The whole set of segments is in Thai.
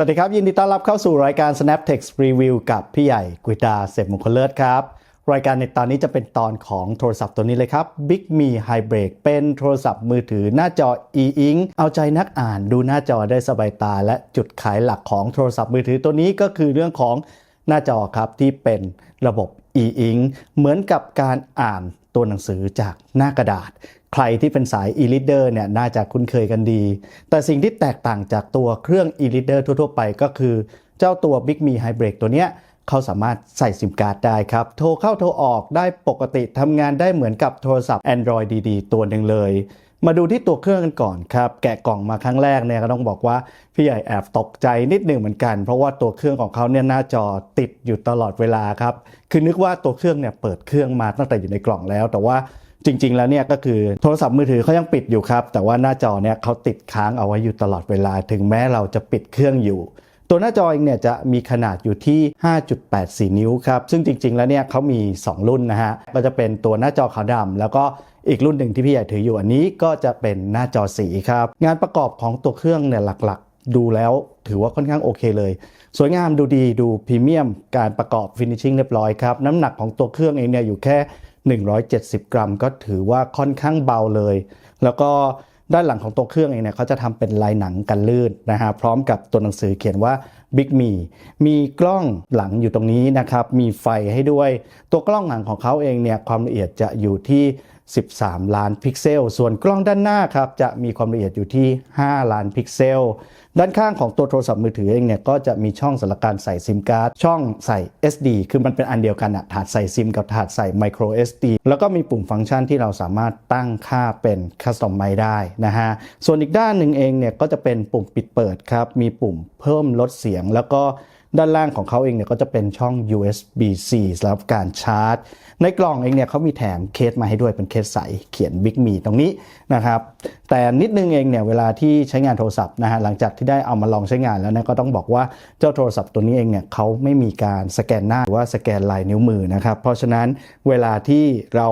สวัสดีครับ ยินดีต้อนรับเข้าสู่รายการ Snap Text Review กับพี่ใหญ่กุยตาเสพมงคลเลิศครับ รายการในตอนนี้จะเป็นตอนของโทรศัพท์ตัวนี้เลยครับ Big Me High Break เป็นโทรศัพท์มือถือหน้าจอ e-ink เอาใจนักอ่านดูหน้าจอได้สบายตา และจุดขายหลักของโทรศัพท์มือถือตัวนี้ก็คือเรื่องของหน้าจอครับที่เป็นระบบ e-ink เหมือนกับการอ่าน ตัวหนังสือจากหน้ากระดาษ ใครที่เป็นสาย e-reader เนี่ยน่าจะคุ้นเคยกันดี แต่สิ่งที่แตกต่างจากตัวเครื่อง e-reader ทั่วๆ ไปก็คือ เจ้าตัว Big Me High Break ตัวเนี้ยเขาสามารถใส่ซิมการ์ดได้ครับ โทรเข้าโทรออกได้ปกติทำงานได้เหมือนกับโทรศัพท์ Android ดีๆ ตัวหนึ่งเลย มาดูที่ตัวเครื่องกันก่อนครับ แกะกล่องมาครั้งแรกเนี่ยก็ต้องบอกว่าพี่ใหญ่แอบตกใจนิดหนึ่งเหมือนกัน เพราะว่าตัวเครื่องของเขาเนี่ยหน้าจอติดอยู่ตลอดเวลาครับ คือนึกว่าตัวเครื่องเนี่ยเปิดเครื่องมาตั้งแต่อยู่ในกล่องแล้ว แต่ว่าจริง ๆ แล้วเนี่ยก็คือโทรศัพท์มือถือเขายังปิดอยู่ครับ แต่ว่าหน้าจอเนี่ยเขาติดค้างเอาไว้อยู่ตลอดเวลา ถึงแม้เราจะปิดเครื่องอยู่ ตัวหน้าจอเองเนี่ยจะมีขนาดอยู่ที่ 5.84 นิ้วครับ ซึ่งจริง ๆ แล้วเนี่ยเขามี 2 รุ่นนะฮะ ก็จะเป็นตัวหน้าจอขาวดำแล้วก็อีกรุ่นหนึ่งที่พี่ใหญ่ถืออยู่อันนี้ก็จะเป็นหน้าจอสีครับ งานประกอบของตัวเครื่องเนี่ยหลักๆ ดูแล้วถือว่าค่อนข้างโอเคเลย สวยงามดูดีดูพรีเมียม การประกอบฟินิชชิ่งเรียบร้อยครับ น้ำหนักของตัวเครื่องเองเนี่ยอยู่แค่ 170 กรัม ก็ถือว่าค่อนข้างเบาเลย แล้วก็ ด้านหลังของตัวเครื่องเองเนี่ยเขาจะทำเป็นลายหนังกันลื่นนะฮะพร้อมกับตัวหนังสือเขียนว่า Big Me มีกล้องหลังอยู่ตรงนี้นะครับมีไฟให้ด้วย ตัวกล้องหลังของเขาเองเนี่ยความละเอียดจะอยู่ที่ 13 ล้านพิกเซล ส่วนกล้องด้านหน้าครับจะมีความละเอียดอยู่ที่ 5 ล้านพิกเซล ด้านข้างของตัวโทรศัพท์มือถือเองเนี่ยก็จะมีช่องสำหรับการใส่ซิมการ์ด ช่องใส่ SD คือมันเป็นอันเดียวกันอะถาดใส่ซิมกับถาดใส่ micro SD แล้วก็มีปุ่มฟังก์ชันที่เราสามารถตั้งค่าเป็นคัสตอมไมได้นะฮะ ส่วนอีกด้านหนึ่งเองเนี่ยก็จะเป็นปุ่มปิดเปิดครับ มีปุ่มเพิ่มลดเสียงแล้วก็ ด้านล่างของเขาเองเนี่ยก็จะเป็นช่อง USB-C สำหรับการชาร์จ ในกล่องเองเนี่ยเขามีแถมเคสมาให้ด้วยเป็นเคสใสเขียน Big Me ตรงนี้นะครับ แต่นิดนึงเองเนี่ยเวลาที่ใช้งานโทรศัพท์นะฮะหลังจากที่ได้เอามาลองใช้งานแล้วเนี่ยก็ต้องบอกว่าเจ้าโทรศัพท์ตัวนี้เองเนี่ยเขาไม่มีการสแกนหน้าหรือว่าสแกนลายนิ้วมือนะครับ เพราะฉะนั้นเวลาที่เรา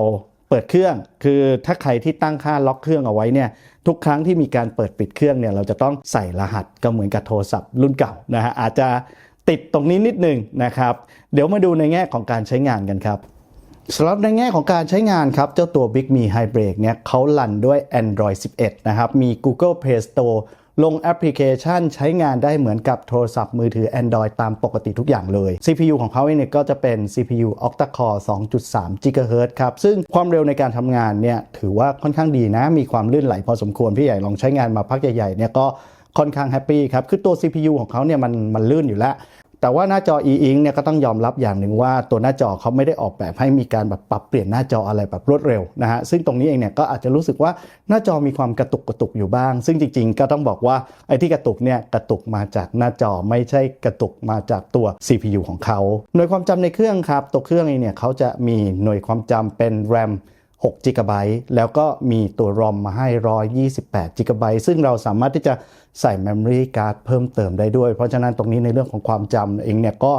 เปิดเครื่องคือถ้าใครที่ตั้งค่าล็อกเครื่องเอาไว้เนี่ยทุกครั้งที่มีการเปิดปิดเครื่องเนี่ยเราจะต้องใส่รหัสก็เหมือนกับโทรศัพท์รุ่นเก่านะฮะอาจจะ ติดตรงนี้นิดหนึ่งนะครับ เดี๋ยวมาดูในแง่ของการใช้งานกันครับสำหรับในแง่ของการใช้งานครับ เจ้าตัว Big Me High Break เนี่ยเขาลันด้วย Android 11 นะครับ มี Google Play Store ลงแอปพลิเคชันใช้งานได้เหมือนกับโทรศัพท์มือถือ Android ตามปกติทุกอย่างเลย CPU ของเขาเนี่ยก็จะเป็น CPU Octa Core 2.3 GHz ครับ ซึ่งความเร็วในการทำงานเนี่ยถือว่าค่อนข้างดีนะ มีความลื่นไหลพอสมควร พี่ใหญ่ลองใช้งานมาพักใหญ่ๆเนี่ยก็ ค่อนข้างแฮปปี้ครับ คือตัว CPU ของเขาเนี่ยมันมันลื่นอยู่แล้ว แต่ว่าหน้าจอ e-ink เนี่ยก็ต้องยอมรับอย่างหนึ่งว่าตัวหน้าจอเขาไม่ได้ออกแบบให้มีการแบบปรับเปลี่ยนหน้าจออะไรแบบรวดเร็วนะฮะ ซึ่งตรงนี้เองเนี่ยก็อาจจะรู้สึกว่าหน้าจอมีความกระตุกกระตุกอยู่บ้าง ซึ่งจริงๆ ก็ต้องบอกว่าไอ้ที่กระตุกเนี่ยกระตุกมาจากหน้าจอไม่ใช่กระตุกมาจากตัว CPU ของเขาหน่วยความจำในเครื่องครับตัวเครื่องเองเนี่ยเขาจะมีหน่วยความจำเป็น RAM 6 g b แล้วก็มีตัว ROM มาให้ 128 g b ซึ่งเราสามารถที่จะใส่ Memory Card เพิ่มเติมได้ด้วย เพราะฉะนั้นตรงนี้ในเรื่องของความจำเองเนี่ยก็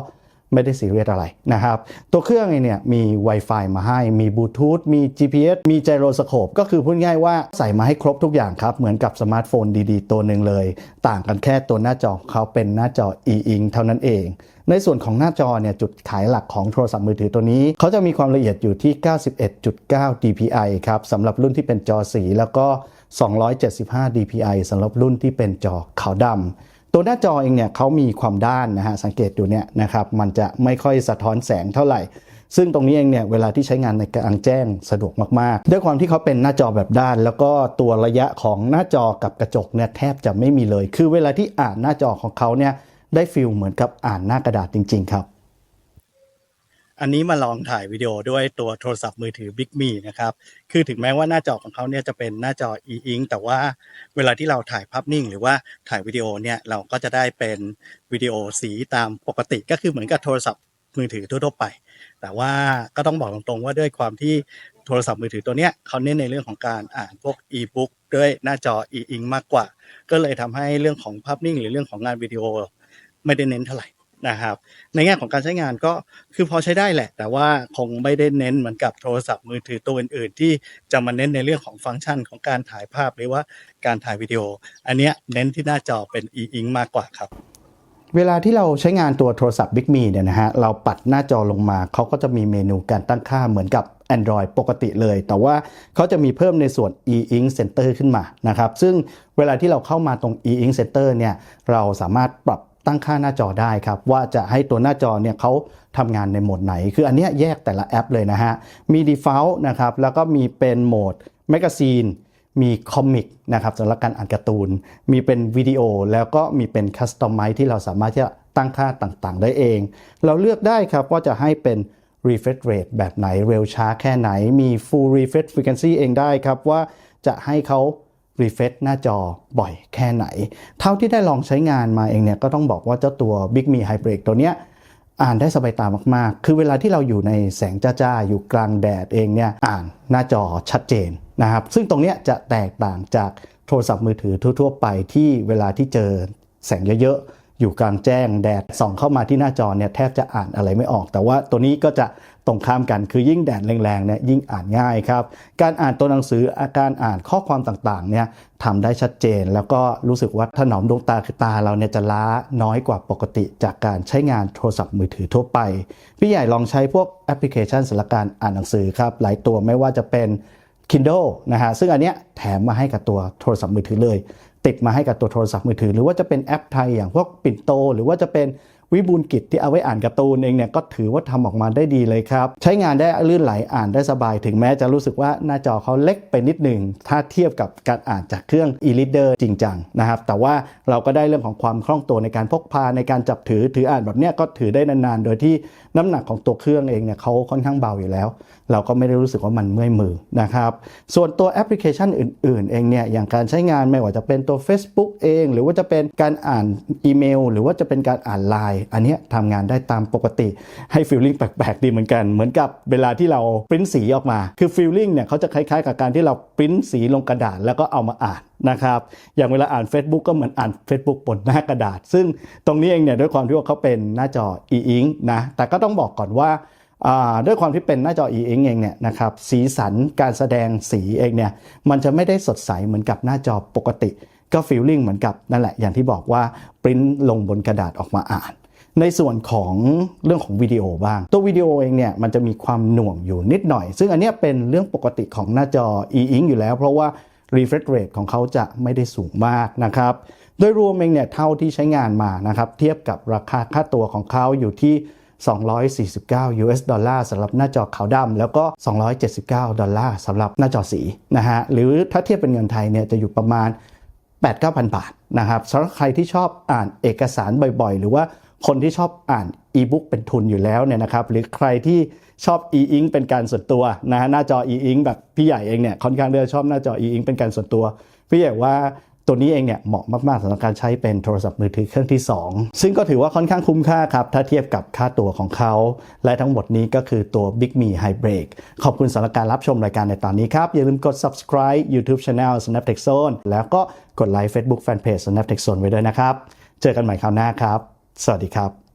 ไม่ได้ซีเรียสอะไรนะครับ ตัวเครื่องเองเนี่ยมี Wi-Fi มาให้ มีบลูทูธ มี GPS มี Gyroscope ก็คือพูดง่ายว่าใส่มาให้ครบทุกอย่างครับ เหมือนกับสมาร์ทโฟนดีๆ ตัวหนึ่งเลย ต่างกันแค่ตัวหน้าจอเขาเป็นหน้าจอ e-ink เท่านั้นเอง ในส่วนของหน้าจอเนี่ยจุดขายหลักของโทรศัพท์มือถือตัวนี้ เขาจะมีความละเอียดอยู่ที่ 91.9 dpi ครับสำหรับรุ่นที่เป็นจอสีแล้วก็ 275 dpi สำหรับรุ่นที่เป็นจอขาวดำ ตัวหน้าจอเองเนี่ยเขามีความด้านนะฮะสังเกตดูเนี่ยนะครับมันจะไม่ค่อยสะท้อนแสงเท่าไหร่ ซึ่งตรงนี้เองเนี่ยเวลาที่ใช้งานในกลางแจ้งสะดวกมากๆ ด้วยความที่เขาเป็นหน้าจอแบบด้าน แล้วก็ตัวระยะของหน้าจอกับกระจกเนี่ยแทบจะไม่มีเลย คือเวลาที่อ่านหน้าจอของเขาเนี่ยได้ฟิลเหมือนกับอ่านหน้ากระดาษจริง ๆ ครับ อันนี้มาลองถ่ายวิดีโอด้วยตัวโทรศัพท์มือถือ Big Me นะครับ คือถึงแม้ว่าหน้าจอของเขาเนี่ยจะเป็นหน้าจอ e-ink แต่ว่าเวลาที่เราถ่ายภาพนิ่ง หรือว่าถ่ายวิดีโอเนี่ยเราก็จะได้เป็นวิดีโอสีตามปกติก็คือเหมือนกับโทรศัพท์มือถือทั่วๆไป แต่ว่าก็ต้องบอกตรงๆว่าด้วยความที่โทรศัพท์มือถือตัวเนี้ยเขาเน้นในเรื่องของการอ่านพวก e-book ด้วยหน้าจอ e-ink มากกว่า ก็เลยทำให้เรื่องของภาพนิ่ง หรือเรื่องของงานวิดีโอไม่ได้เน้นเท่าไหร่ นะครับ ในแง่ของการใช้งานก็คือพอใช้ได้แหละ แต่ว่าคงไม่ได้เน้นเหมือนกับโทรศัพท์มือถือตัวอื่น ๆ ที่จะมาเน้นในเรื่องของฟังก์ชันของการถ่ายภาพหรือว่าการถ่ายวิดีโอ อันเนี้ยเน้นที่หน้าจอเป็น e-ink มากกว่าครับเวลาที่เราใช้งานตัวโทรศัพท์ Big Me เนี่ยนะฮะ เราปัดหน้าจอลงมา เขาก็จะมีเมนูการตั้งค่าเหมือนกับ Android ปกติเลย แต่ว่าเขาจะมีเพิ่มในส่วน e-ink center ขึ้นมานะครับ ซึ่งเวลาที่เราเข้ามาตรง e-ink center เนี่ย เราสามารถปรับ ตั้งค่าหน้าจอได้ครับว่าจะให้ตัวหน้าจอเนี่ยเขาทำงานในโหมดไหน คืออันเนี้ยแยกแต่ละแอปเลยนะฮะ มี default นะครับ แล้วก็มีเป็นโหมด magazine มีคอมิกนะครับสำหรับการอ่านการ์ตูน มีเป็นวิดีโอแล้วก็มีเป็นคัสตอมไมซ์ที่เราสามารถที่จะตั้งค่าต่างๆ ได้เอง เราเลือกได้ครับว่าจะให้เป็น refresh rate แบบไหนเร็วช้าแค่ไหนมี full refresh frequency เองได้ครับว่าจะให้เขา refresh หน้าจอบ่อยแค่ไหน เท่าที่ได้ลองใช้งานมาเองเนี่ยก็ต้องบอกว่าเจ้าตัว Big Me Hybrid ตัวเนี้ยอ่านได้สบายตามากๆ คือเวลาที่เราอยู่ในแสงจ้าๆ อยู่กลางแดดเองเนี่ยอ่านหน้าจอชัดเจนนะครับ ซึ่งตรงเนี้ยจะแตกต่างจากโทรศัพท์มือถือทั่วๆ ไปที่เวลาที่เจอแสงเยอะๆ อยู่กลางแจ้งแดดส่องเข้ามาที่หน้าจอเนี่ยแทบจะอ่านอะไรไม่ออก แต่ว่าตัวนี้ก็จะ ตรงข้ามกันคือยิ่งแดดแรงๆเนี่ยยิ่งอ่านง่ายครับ การอ่านตัวหนังสืออาการอ่านข้อความต่างๆเนี่ยทำได้ชัดเจน แล้วก็รู้สึกว่าถนอมดวงตาคือตาเราเนี่ยจะล้าน้อยกว่าปกติจากการใช้งานโทรศัพท์มือถือทั่วไป พี่ใหญ่ลองใช้พวกแอปพลิเคชันสำหรับการอ่านหนังสือครับหลายตัวไม่ว่าจะเป็น Kindle นะฮะซึ่งอันเนี้ยแถมมาให้กับตัวโทรศัพท์มือถือเลย ติดมาให้กับตัวโทรศัพท์มือถือ หรือว่าจะเป็นแอปไทยอย่างพวกปิ่นโต หรือว่าจะเป็น วิบูลกิจที่เอาไว้อ่านการ์ตูนเองเนี่ยก็ถือว่าทำออกมาได้ดีเลยครับ ใช้งานได้ลื่นไหลอ่านได้สบาย ถึงแม้จะรู้สึกว่าหน้าจอเขาเล็กไปนิดหนึ่งถ้าเทียบกับการอ่านจากเครื่อง e-reader จริงจังนะครับแต่ว่าเราก็ได้เรื่องของความคล่องตัวในการพกพาในการจับถือถืออ่านแบบเนี้ยก็ถือได้นานๆ โดยที่น้ำหนักของตัวเครื่องเองเนี่ยเขาค่อนข้างเบาอยู่แล้ว เราก็ไม่ได้รู้สึกว่ามันเมื่อยมือนะครับส่วนตัวแอปพลิเคชันอื่น ๆ เองเนี่ยอย่างการใช้งานไม่ว่าจะเป็นตัว Facebook เอง หรือว่าจะเป็นการอ่านอีเมล หรือว่าจะเป็นการอ่านไลน์อันนี้ทำงานได้ตามปกติให้ฟีลลิ่งแปลกๆดีเหมือนกัน เหมือนกับเวลาที่เราปริ้นสีออกมา คือฟีลลิ่งเนี่ยเขาจะคล้ายๆ กับการที่เราปริ้นสีลงกระดาษแล้วก็เอามาอ่านนะครับอย่างเวลาอ่าน Facebook ก็เหมือนอ่าน Facebook บนหน้ากระดาษ ซึ่งตรงนี้เองเนี่ยด้วยความที่ว่าเขาเป็นหน้าจอ e-ink นะแต่ก็ต้องบอกก่อนว่าอ่าด้วยความที่เป็นหน้าจอ e-ink เองเนี่ยนะครับสีสันการแสดงสีเองเนี่ยมันจะไม่ได้สดใสเหมือนกับหน้าจอปกติ ก็ฟีลลิ่งเหมือนกับนั่นแหละอย่างที่บอกว่าปริ้นลงบนกระดาษออกมาอ่าน ในส่วนของเรื่องของวิดีโอบ้าง ตัววิดีโอเองเนี่ยมันจะมีความหน่วงอยู่นิดหน่อย ซึ่งอันนี้เป็นเรื่องปกติของหน้าจอ e-ink อยู่แล้ว เพราะว่า refresh rate ของเขาจะไม่ได้สูงมากนะครับ โดยรวมเองเนี่ยเท่าที่ใช้งานมานะครับเทียบกับราคาค่าตัวของเขาอยู่ที่249 US ดอลลาร์สำหรับหน้าจอขาวดำแล้วก็ 279 ดอลลาร์สำหรับหน้าจอสีนะฮะหรือถ้าเทียบเป็นเงินไทยเนี่ยจะอยู่ประมาณ 8-9,000 บาทนะครับสำหรับใครที่ชอบอ่านเอกสารบ่อยๆ หรือว่า คนที่ชอบอ่านอีบุ๊กเป็นทุนอยู่แล้วเนี่ยนะครับหรือใครที่ชอบ e-ink เป็นการส่วนตัวนะฮะหน้าจอ e-ink แบบพี่ใหญ่เองเนี่ยค่อนข้างเลือกชอบหน้าจอ e-ink เป็นการส่วนตัว พี่ใหญ่ว่าตัวนี้เองเนี่ยเหมาะมากๆสำหรับการใช้เป็นโทรศัพท์มือถือเครื่องที่ 2 ซึ่งก็ถือว่าค่อนข้างคุ้มค่าครับ ถ้าเทียบกับค่าตัวของเขา และทั้งหมดนี้ก็คือตัว Big Me Hybrid ขอบคุณสำหรับการรับชมรายการในตอนนี้ครับ อย่าลืมกด subscribe YouTube Channel Snaptech Zone แล้วก็กดไลค์ Facebook Fanpage Snaptech Zone ไว้ด้วยนะครับ เจอกันใหม่คราวหน้าครับ สวัสดีครับ